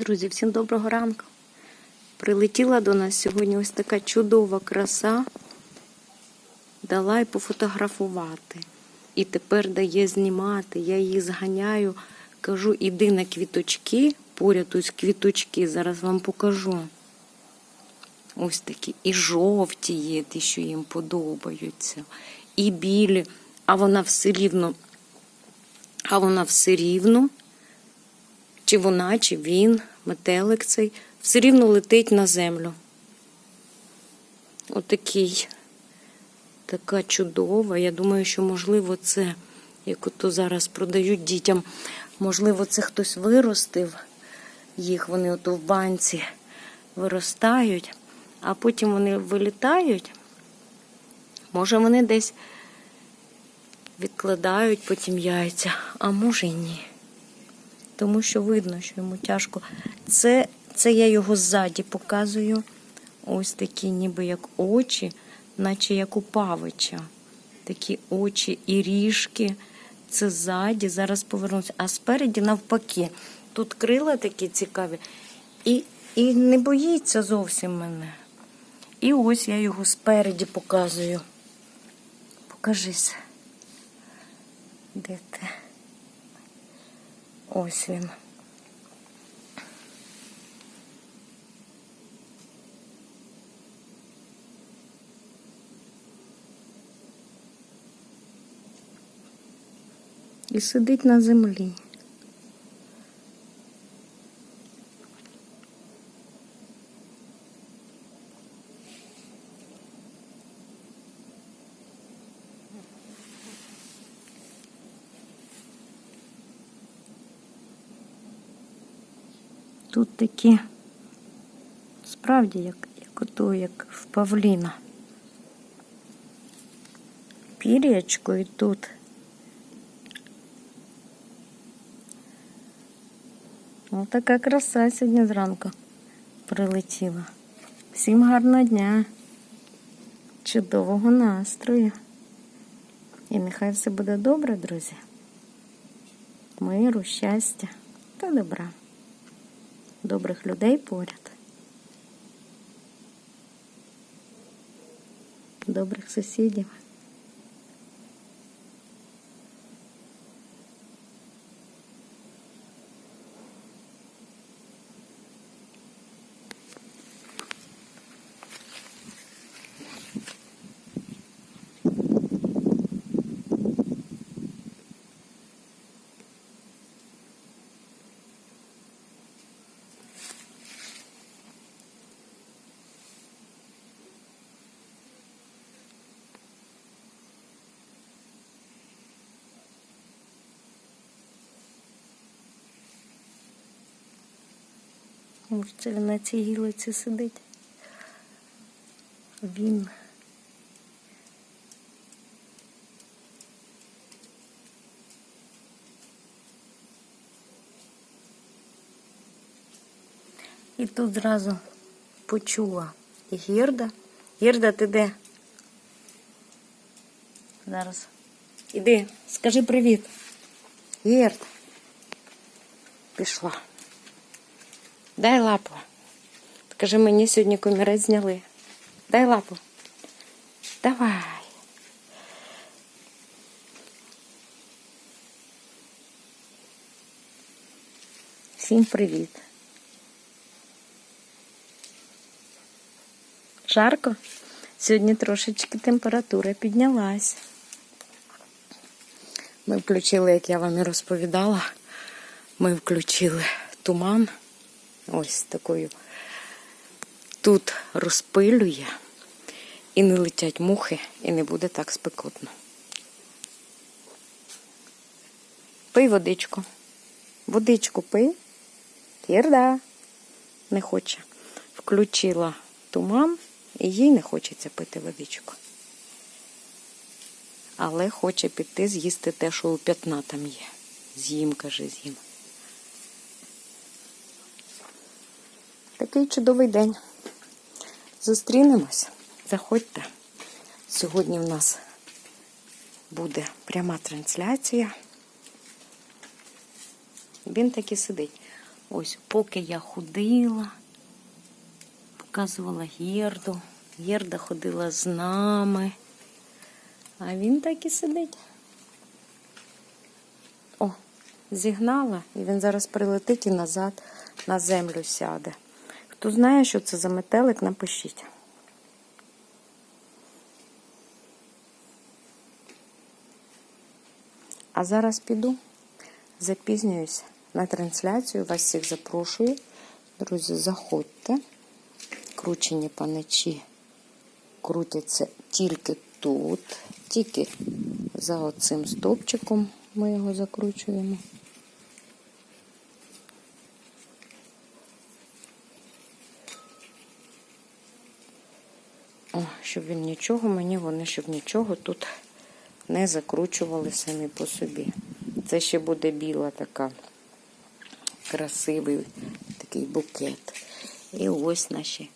Друзі, всім доброго ранку. Прилетіла до нас сьогодні ось така чудова краса. Дала й пофотографувати. І тепер дає знімати. Я її зганяю, кажу, іди на квіточки, поряд ось квіточки, зараз вам покажу. Ось такі. І жовті є, ті, що їм подобаються, і білі, а вона все рівно, а вона все рівно чи вона, чи він, метелик цей, все рівно летить на землю. Отакий, така чудова. Я думаю, що, можливо, це, як ото зараз продають дітям, можливо, це хтось виростив їх, вони ото в банці виростають, а потім вони вилітають. Може, вони десь відкладають потім яйця, а може й ні тому що видно, що йому тяжко. Це, це я його ззаді показую. Ось такі, ніби як очі, наче як у павича. Такі очі і ріжки. Це ззаді, зараз повернуся. А спереді навпаки. Тут крила такі цікаві. І, і не боїться зовсім мене. І ось я його спереді показую. Покажись. Де ти? Ось він. І сидить на землі. Тут такі, справді, як, як ото, як в Павліна. Пір'ячко і тут. Ось така краса сьогодні зранку прилетіла. Всім гарного дня, чудового настрою. І нехай все буде добре, друзі. Миру, щастя та добра добрих людей поряд, добрих сусідів. Може, це він на цій гілиці сидить. Він. І тут зразу почула Гірда. Гірда, ти де? Зараз. Іди, скажи привіт. Гірда. Пішла. Дай лапу. Скажи, мені сьогодні комірець зняли. Дай лапу. Давай. Всім привіт. Жарко? Сьогодні трошечки температура піднялась. Ми включили, як я вам і розповідала, ми включили туман ось такою. Тут розпилює і не летять мухи, і не буде так спекотно. Пий водичку. Водичку пий. Кірда. Не хоче. Включила туман, і їй не хочеться пити водичку. Але хоче піти з'їсти те, що у п'ятна там є. З'їм, каже, з'їм. Такий чудовий день. Зустрінемось. Заходьте. Сьогодні в нас буде пряма трансляція. Він таки сидить. Ось, поки я ходила, показувала Герду. Герда ходила з нами. А він так і сидить. О, зігнала, і він зараз прилетить і назад на землю сяде. Хто знає, що це за метелик, напишіть. А зараз піду, запізнююсь на трансляцію. Вас всіх запрошую. Друзі, заходьте. Кручені паничі крутяться тільки тут, тільки за оцим стовпчиком ми його закручуємо. О, щоб він нічого мені, вони щоб нічого тут не закручували самі по собі. Це ще буде біла така красивий такий букет. І ось наші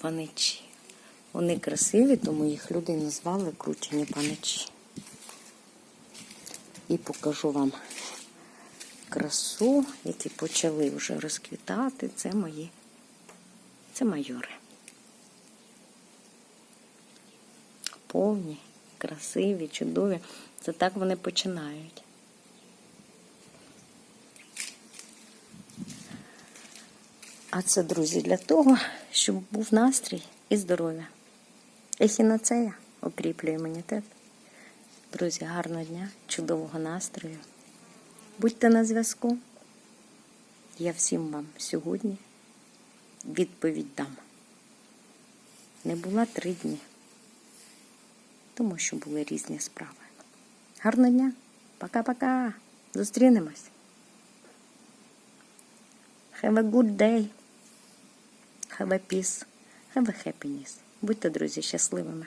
паничі. Вони красиві, тому їх люди назвали кручені паничі. І покажу вам красу, які почали вже розквітати. Це мої, це майори. Повні, красиві, чудові. Це так вони починають. А це, друзі, для того, щоб був настрій і здоров'я. Ехінацея окріплює імунітет. Друзі, гарного дня, чудового настрою. Будьте на зв'язку. Я всім вам сьогодні відповідь дам. Не була три дні, тому що були різні справи. Гарного дня. Пока-пока. Зустрінемось. Have a good day. Have a peace. Have a happiness. Будьте, друзі, щасливими.